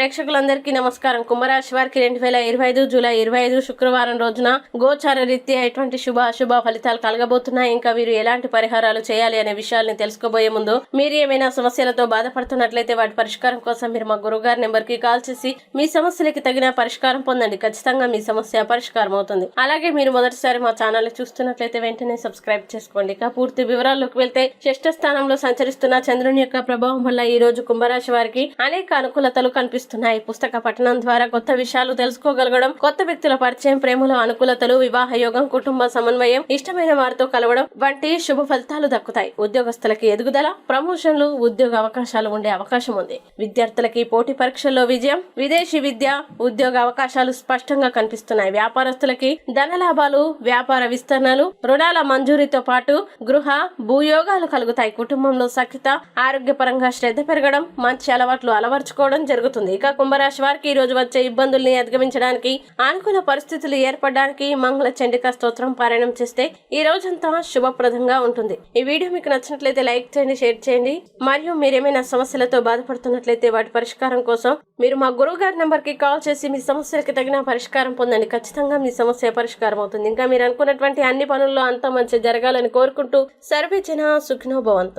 ప్రేక్షకులందరికీ నమస్కారం. కుంభరాశి వారికి రెండు వేల ఇరవై ఐదు జూలై ఇరవై ఐదు శుక్రవారం రోజున గోచార రీత్యా ఎటువంటి శుభ అశుభ ఫలితాలు కలగబోతున్నాయి? ఇంకా వీరు ఎలాంటి పరిహారాలు చేయాలి అనే విషయాల్ని తెలుసుకోబోయే ముందు మీరు ఏమైనా సమస్యలతో బాధపడుతున్నట్లయితే వాటి పరిష్కారం కోసం మీరు మా గురుగారి నెంబర్కి కాల్ చేసి మీ సమస్యలకి తగిన పరిష్కారం పొందండి. ఖచ్చితంగా మీ సమస్య పరిష్కారం అవుతుంది. అలాగే మీరు మొదటిసారి మా ఛానల్ చూస్తున్నట్లయితే వెంటనే సబ్స్క్రైబ్ చేసుకోండి. ఇక పూర్తి వివరాల్లోకి వెళ్తే షష్ఠ స్థానంలో సంచరిస్తున్న చంద్రుని యొక్క ప్రభావం వల్ల ఈ రోజు కుంభరాశి వారికి అనేక అనుకూలతలు అందిస్తున్నాయి పుస్తక పఠనం ద్వారా కొత్త విషయాలు తెలుసుకోగలగడం కొత్త వ్యక్తుల పరిచయం ప్రేమలో అనుకూలతలు వివాహ యోగం కుటుంబ సమన్వయం ఇష్టమైన వారితో కలవడం వంటి శుభ ఫలితాలు దక్కుతాయి. ఉద్యోగస్తులకి ఎదుగుదల ప్రమోషన్లు ఉద్యోగ అవకాశాలు ఉండే అవకాశం ఉంది. విద్యార్థులకి పోటీ పరీక్షల్లో విజయం విదేశీ విద్య ఉద్యోగ అవకాశాలు స్పష్టంగా కనిపిస్తున్నాయి. వ్యాపారస్తులకి ధన లాభాలు వ్యాపార విస్తరణలు రుణాల మంజూరీతో పాటు గృహ భూయోగాలు కలుగుతాయి. కుటుంబంలో సఖ్యత ఆరోగ్యపరంగా శ్రద్ధ పెరగడం మంచి అలవాట్లు అలవర్చుకోవడం జరుగుతుంది. ఇక కుంభరాశి వారికి ఈ రోజు వచ్చే ఇబ్బందుల్ని అధిగమించడానికి అనుకూల పరిస్థితులు ఏర్పడడానికి మంగళ చండిక స్తోత్రం పారాయణం చేస్తే ఈ రోజంతా శుభప్రదంగా ఉంటుంది. ఈ వీడియో మీకు నచ్చినట్లయితే లైక్ చేయండి షేర్ చేయండి. మరియు మీరేమైనా సమస్యలతో బాధపడుతున్నట్లయితే వాటి పరిష్కారం కోసం మీరు మా గురువు గారి నంబర్కి కాల్ చేసి మీ సమస్యలకి తగిన పరిష్కారం పొందండి. ఖచ్చితంగా మీ సమస్య పరిష్కారం అవుతుంది. ఇంకా మీరు అనుకున్నటువంటి అన్ని పనుల్లో అంతా మంచి జరగాలని కోరుకుంటూ సర్వేచన సుఖినోభవంతు